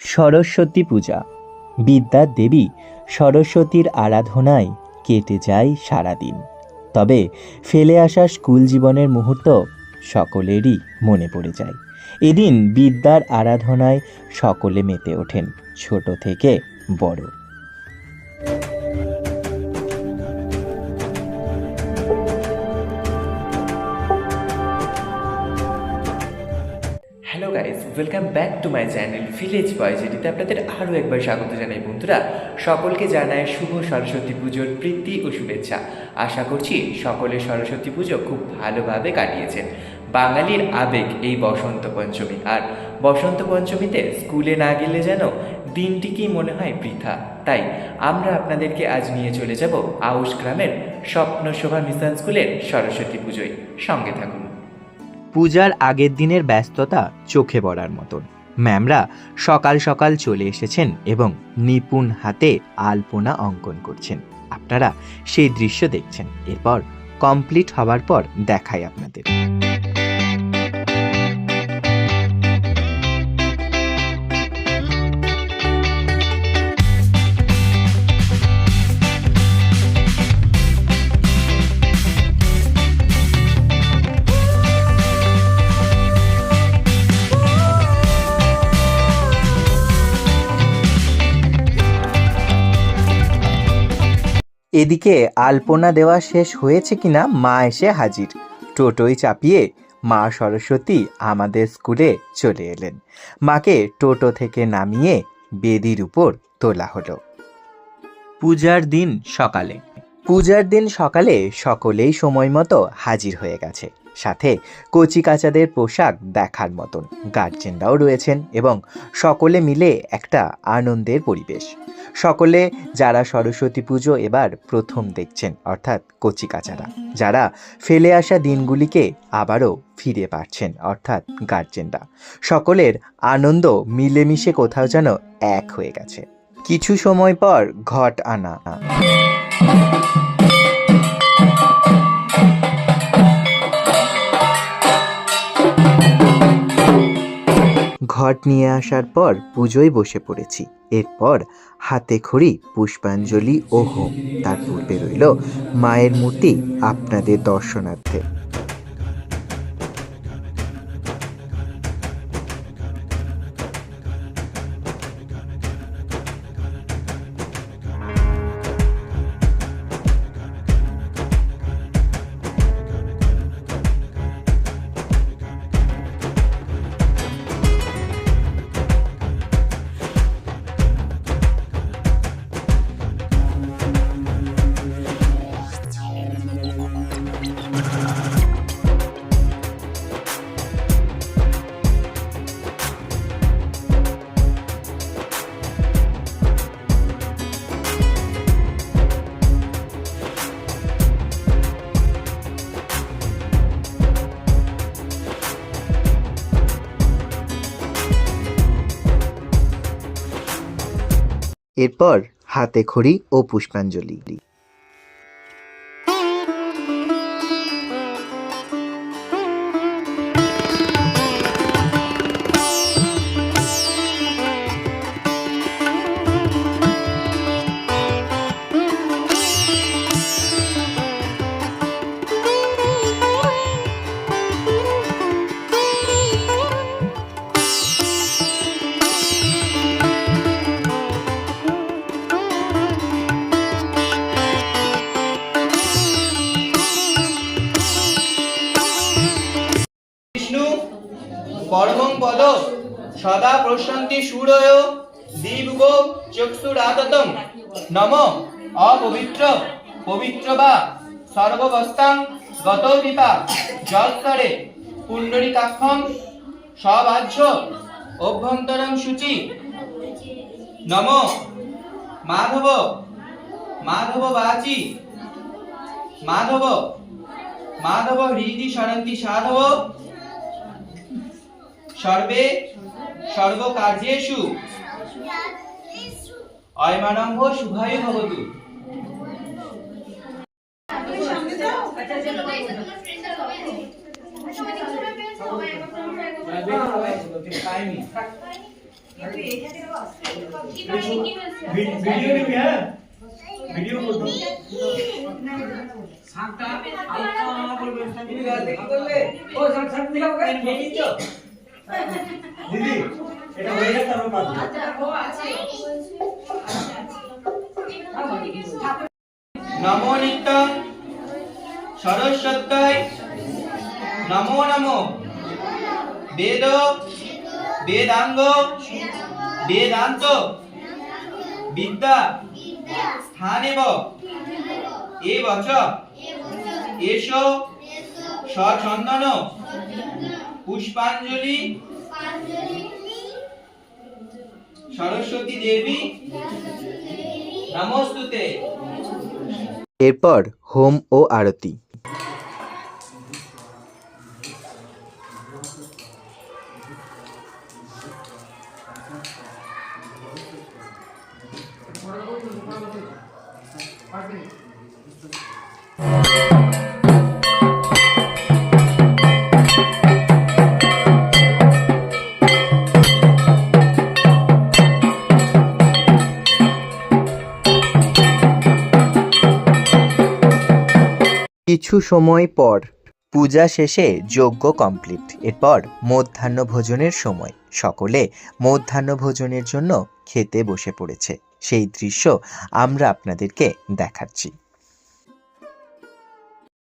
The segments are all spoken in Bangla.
সরস্বতী পূজা। বিদ্যার দেবী সরস্বতীর আরাধনায় কেটে যায় সারাদিন। তবে ফেলে আসা স্কুল জীবনের মুহূর্ত সকলেরই মনে পড়ে যায়। এদিন বিদ্যার আরাধনায় সকলে মেতে ওঠেন ছোট থেকে বড়। Welcome back to my channel village boy যেটিতে আপনাদের আরও একবার স্বাগত জানাই বন্ধুরা। সকলকে জানায় শুভ সরস্বতী পুজোর প্রীতি ও শুভেচ্ছা। আশা করছি সকলে সরস্বতী পুজো খুব ভালোভাবে কাটিয়েছেন। বাঙালির আবেগ এই বসন্ত পঞ্চমী। আর বসন্ত পঞ্চমীতে স্কুলে না গেলে যেন দিনটিকেই মনে হয় বৃথা। তাই আমরা আপনাদেরকে আজ নিয়ে চলে যাব আউশ গ্রামের স্বপ্নশোভা মিশন স্কুলের সরস্বতী পুজোয়। সঙ্গে থাকুন। পূজার আগের দিনের ব্যস্ততা চোখে পড়ার মতন। ম্যামরা সকাল সকাল চলে এসেছেন এবং নিপুণ হাতে আলপনা অঙ্কন করছেন। আপনারা সেই দৃশ্য দেখছেন। এরপর কমপ্লিট হবার পর দেখাই আপনাদের। এদিকে আলপনা দেওয়া শেষ হয়েছে কিনা মা এসে হাজির। টোটোই চাপিয়ে মা সরস্বতী আমাদের স্কুলে চলে এলেন। মাকে টোটো থেকে নামিয়ে বেদির উপর তোলা হলো। পূজার দিন সকালে। পূজার দিন সকালে সকলেই সময় মতো হাজির হয়ে গেছে। সাথে কচি কাচাদের পোশাক দেখার মতন। গার্জেনরাও রয়েছেন এবং সকলে মিলে একটা আনন্দের পরিবেশ। সকলে যারা সরস্বতী পুজো এবার প্রথম দেখছেন, অর্থাৎ কচি কাচারা যারা ফেলে আসা দিনগুলিকে আবারও ফিরে পাচ্ছেন, অর্থাৎ গার্জেনরা সকলের আনন্দ মিলেমিশে কোথাও যেন এক হয়ে গেছে। কিছু সময় পর ঘট আনা। ঘট নিয়ে আসার পর পুজোয় বসে পড়েছি। এরপর হাতে খড়ি পুষ্পাঞ্জলি ও হোম। তার পূর্বে রইল মায়ের মূর্তি আপনাদের দর্শনার্থে। এরপর হাতে খড়ি ও পুষ্পাঞ্জলি। পরমং পদ। সদা প্রশান্তি সুরয়। দীর্ঘ চক্ষুরাততম নম। অপবিত্র। পবিত্র বা। সর্ববস্তাং গত পিতা জলস্তরে পুণ্ডরিকাক্ষম সবাহ্য অভ্যন্তরং শুচি নম। মাধব। মাধব বাচি। মাধব। মাধব হৃদি সরন্তি সাধব। সর্বে সর্বকার্যেষু। অয়মানম্ভ শুভায় ভবতু। ভিডিও নিবি হ্যাঁ ভিডিও করব দিদি এটা হয়ে গেছে তারপর পাবো নমো নিত্যং সরস্বত্যায় নমো নমো। বেদ বেদাঙ্গ বেদান্ত বিদ্যা স্থানেব এ বচ এসো সচন্দন পুষ্পাঞ্জলি। সরস্বতী দেবী নমস্তুতে। এরপর হোম ও আরতি। কিছু সময় পর। পূজা শেষে যজ্ঞ কমপ্লিট এরপর মধ্যাহ্ন ভোজনের সময়। সকলে মধ্যাহ্ন ভোজনের জন্য খেতে বসে পড়েছে। সেই দৃশ্য আমরা আপনাদেরকে দেখাচ্ছি।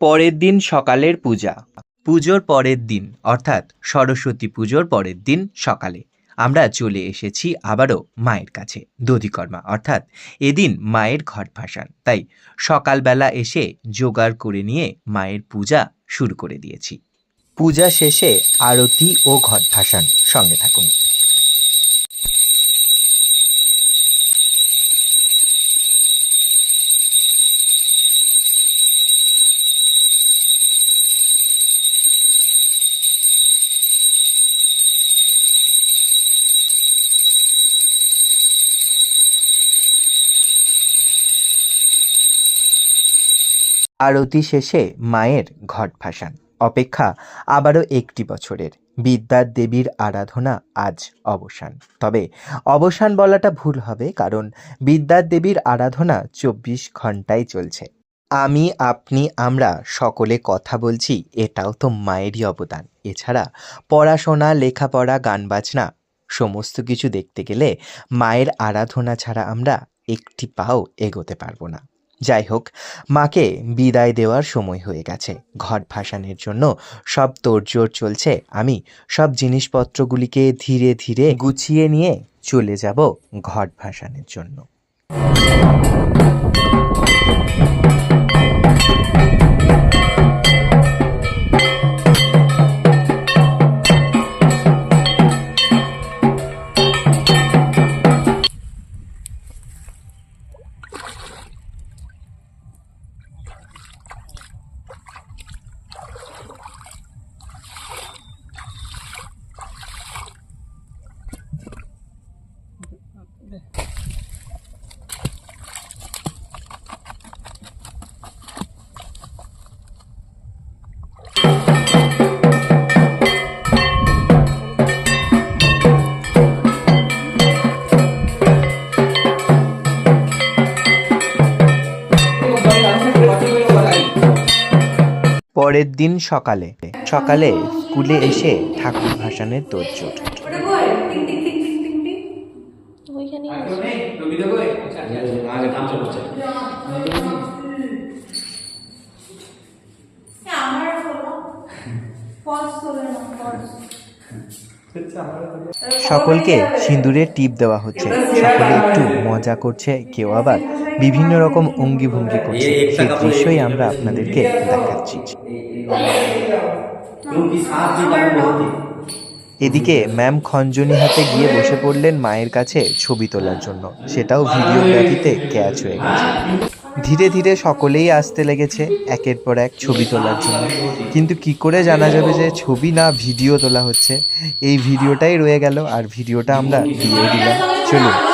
পরের দিন সকালের পূজা। পুজোর পরের দিন, অর্থাৎ সরস্বতী পুজোর পরের দিন সকালে। আমরা চলে এসেছি আবারও মায়ের কাছে, দধিকর্মা। অর্থাৎ এদিন মায়ের ঘট ভাসান। তাই সকালবেলা এসে জোগাড় করে নিয়ে মায়ের পূজা শুরু করে দিয়েছি। পূজা শেষে আরতি ও ঘট ভাসান সঙ্গে থাকুন। আরতি শেষে মায়ের ঘট ভাসান। অপেক্ষা আবারও একটি বছরের। বিদ্যার দেবীর আরাধনা আজ অবসান। তবে অবসান বলাটা ভুল হবে কারণ বিদ্যার দেবীর আরাধনা চব্বিশ ঘন্টায় চলছে। আমি, আপনি, আমরা সকলে কথা বলছি, এটাও তো মায়েরই অবদান। এছাড়া পড়াশোনা, লেখাপড়া, গান বাজনা, সমস্ত কিছু দেখতে গেলে মায়ের আরাধনা ছাড়া আমরা একটি পাও এগোতে পারব না। যাই হোক মাকে বিদায় দেওয়ার সময় হয়ে গেছে। ঘট ভাসানের জন্য সব তোড়জোড় চলছে। আমি সব জিনিসপত্রগুলিকে ধীরে ধীরে গুছিয়ে নিয়ে চলে যাব ঘট ভাসানের জন্য। পরের দিন সকালে। সকালে স্কুলে এসে ঠাকুর ভাসানের তোড়জোড়। সকলকে সিঁদুরের টিপ দেওয়া হচ্ছে। সকলে একটু মজা করছে কেউ আবার বিভিন্ন রকম অঙ্গি ভঙ্গি করছে সেই দৃশ্যই আমরা আপনাদেরকে দেখাচ্ছি। এদিকে ম্যাম খঞ্জনি হাতে গিয়ে বসে পড়লেন মায়ের কাছে ছবি তোলার জন্য। সেটাও ভিডিওগ্রাফিতে ক্যাচ হয়ে গেছে। ধীরে ধীরে সকলেই আসতে লেগেছে একের পর এক ছবি তোলার জন্য। কিন্তু কি করে জানা যাবে যে ছবি না ভিডিও তোলা হচ্ছে? এই ভিডিওটাই রয়ে গেল আর ভিডিওটা আমরা দিয়ে দিলাম। চলুন।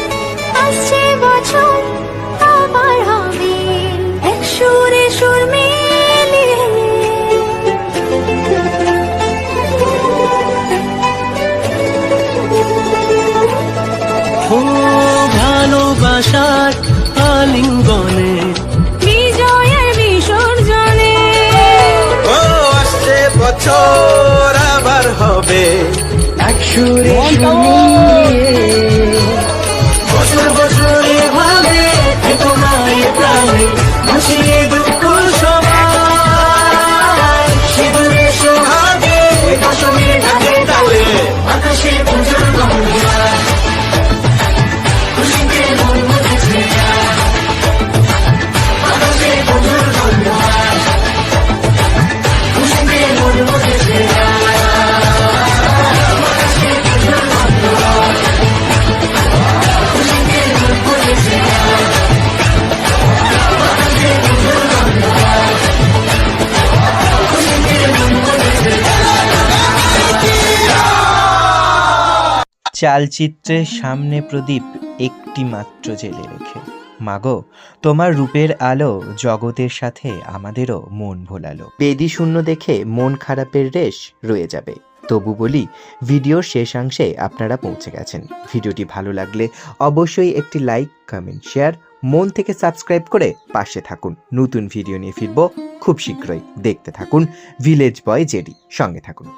বছর আবার হবে এক সুরে সুর মিলিয়ে। ও ভালোবাসার আলিঙ্গনে। বিজয়ের বিসর্জনে। ও আসছে বছর আবার হবে। এক সুরে সুর মিলিয়ে। চালচিত্রের সামনে প্রদীপ একটি মাত্র জেলে রেখে। মাগো, তোমার রূপের আলো জগতের সাথে আমাদেরও মন ভোলালো। বেদি শূন্য দেখে মন খারাপের রেশ রয়ে যাবে। তবু বলি, ভিডিওর শেষাংশে আপনারা পৌঁছে গেছেন। ভিডিওটি ভালো লাগলে অবশ্যই একটি লাইক, কমেন্ট, শেয়ার, মন থেকে সাবস্ক্রাইব করে পাশে থাকুন। নতুন ভিডিও নিয়ে ফিরবো খুব শীঘ্রই। দেখতে থাকুন ভিলেজ বয় জেডি। সঙ্গে থাকুন।